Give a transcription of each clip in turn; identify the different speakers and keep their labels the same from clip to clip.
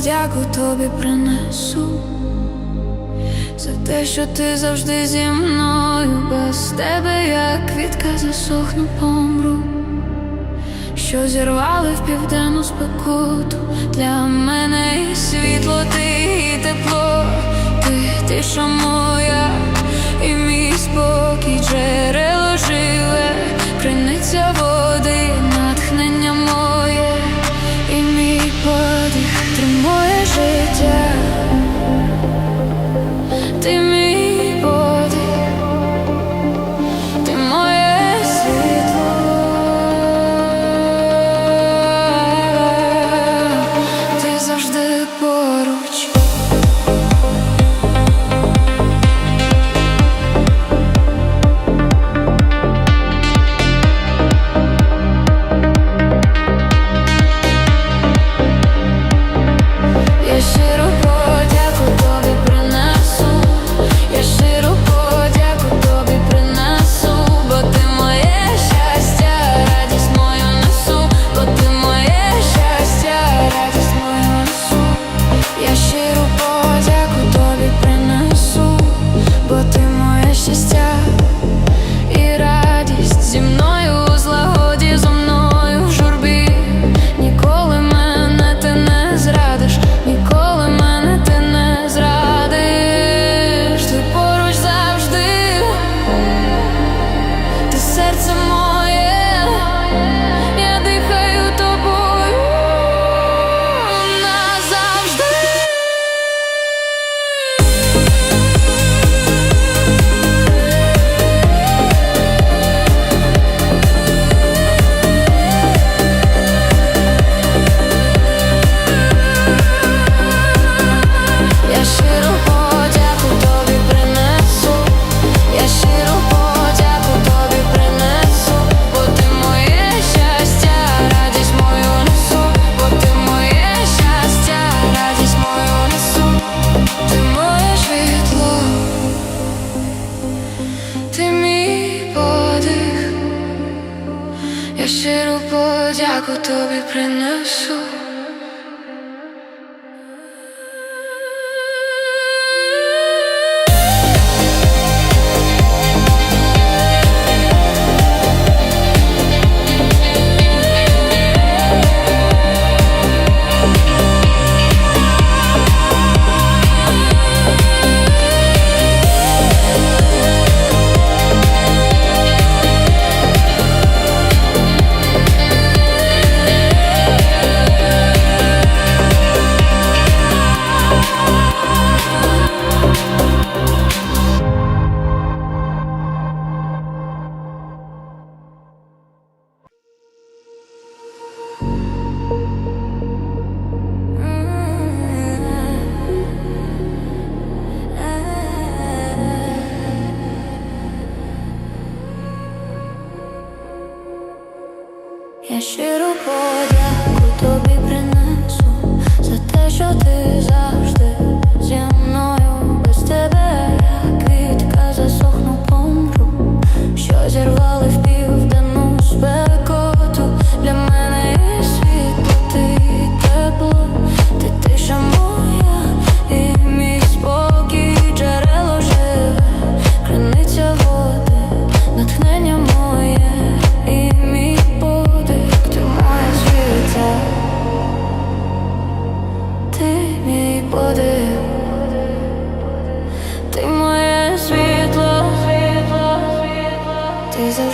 Speaker 1: подяку тобі принесу. За те, що ти завжди зі мною, без тебе, як квітка засохну помру, що зірвали в південну спекоту для мене і світло, ти і тепло, ти тиша моя, і мій спокій джерело живе, криниця вода. щиру подяку тобі принесу.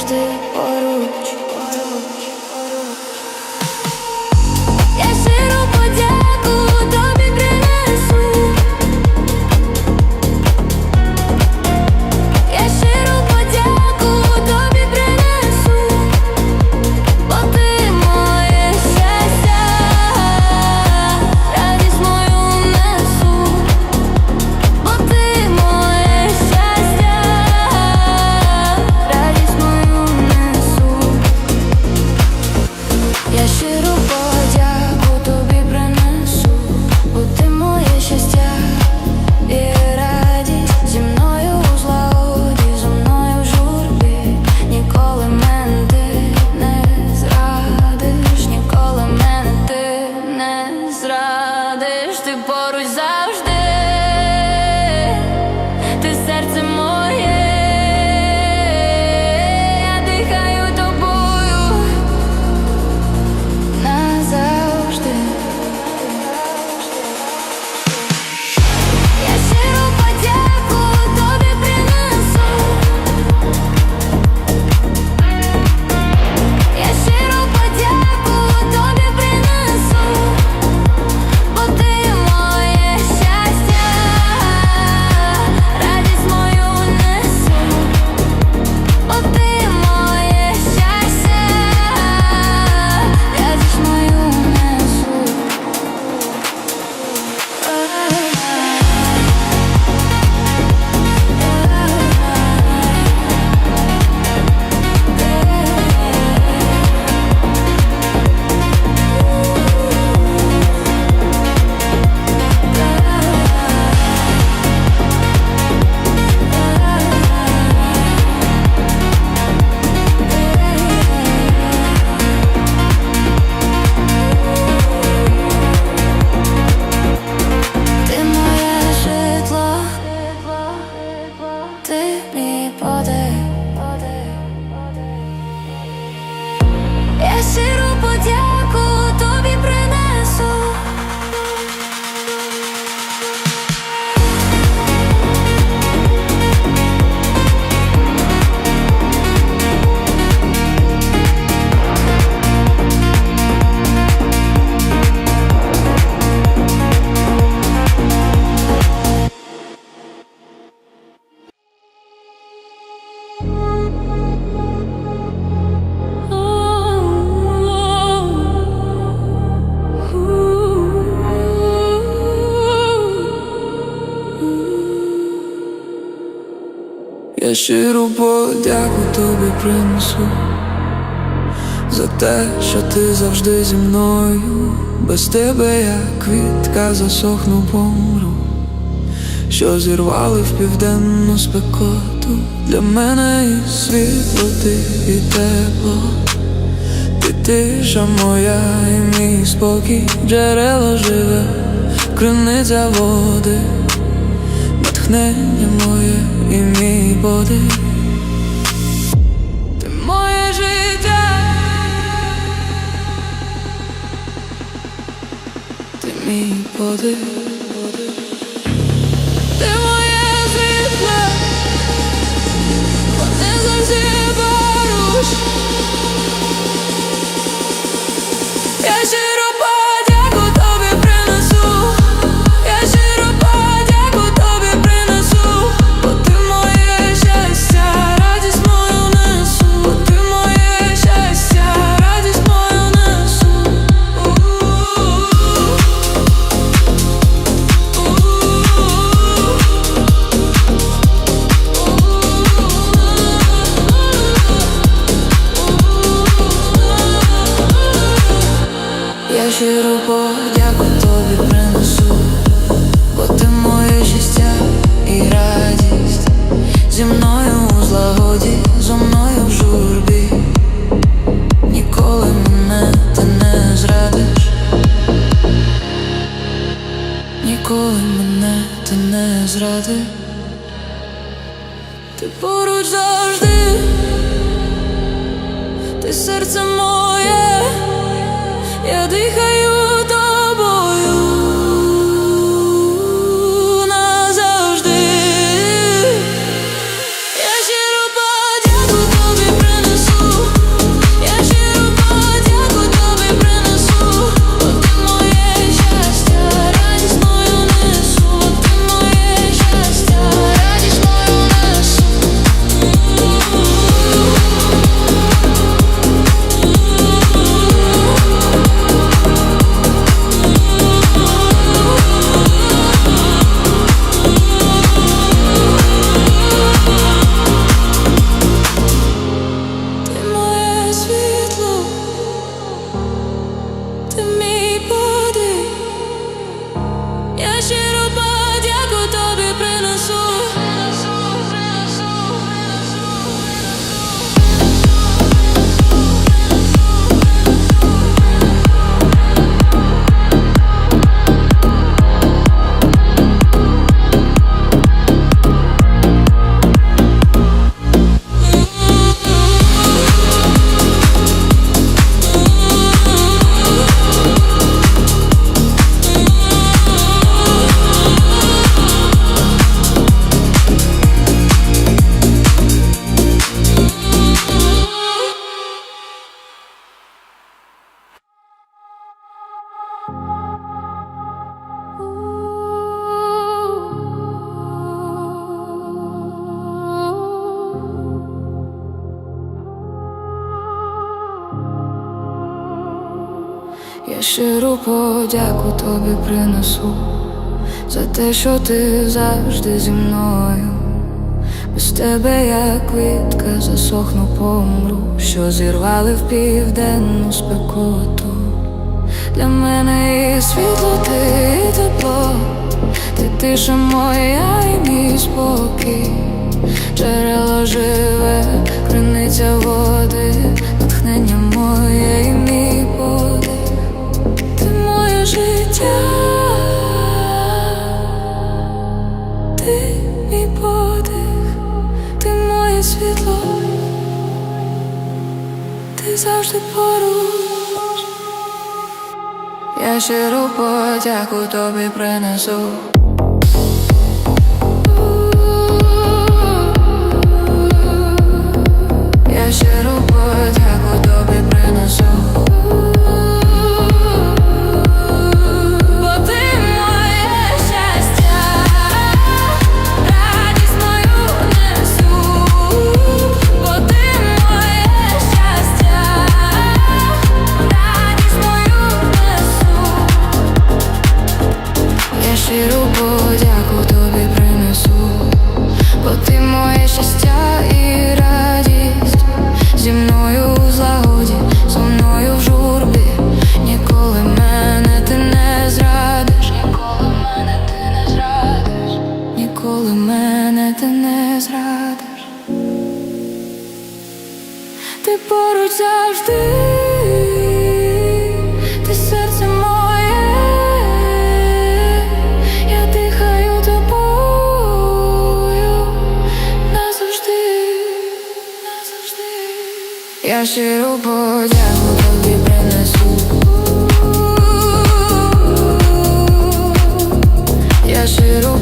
Speaker 1: de Я щиру подяку тобі принесу
Speaker 2: за те, що ти завжди зі мною. Без тебе я квітка засохну помру, що зірвали в південну спекоту. Для мене і світло, ти і тепло, ти тиша моя, і мій спокій, джерело живе, криниця води натхнення моє і мій подих. Ти моє життя, ти мій подих, щиру подяку тобі принесу, бо ти моє щастя і радість. Зі мною у злагоді, зо мною в журбі. Ніколи мене ти не зрадиш, ніколи мене ти не зрадиш, ти поруч завжди, ти серце моє. Я дихаю щиру подяку тобі принесу
Speaker 1: за те, що ти завжди зі мною. Без тебе я квітка засохну помру, що зірвали в південну спекоту. Для мене і світло, ти і тепло, ти тиша моя і мій спокій, джерело живе, криниця води, натхнення моє і мій життя, ти мій подих, ти моє світло, ти завжди поруч. Я щиру подяку тобі принесу. Я щиру подяку тобі принесу. Я щиру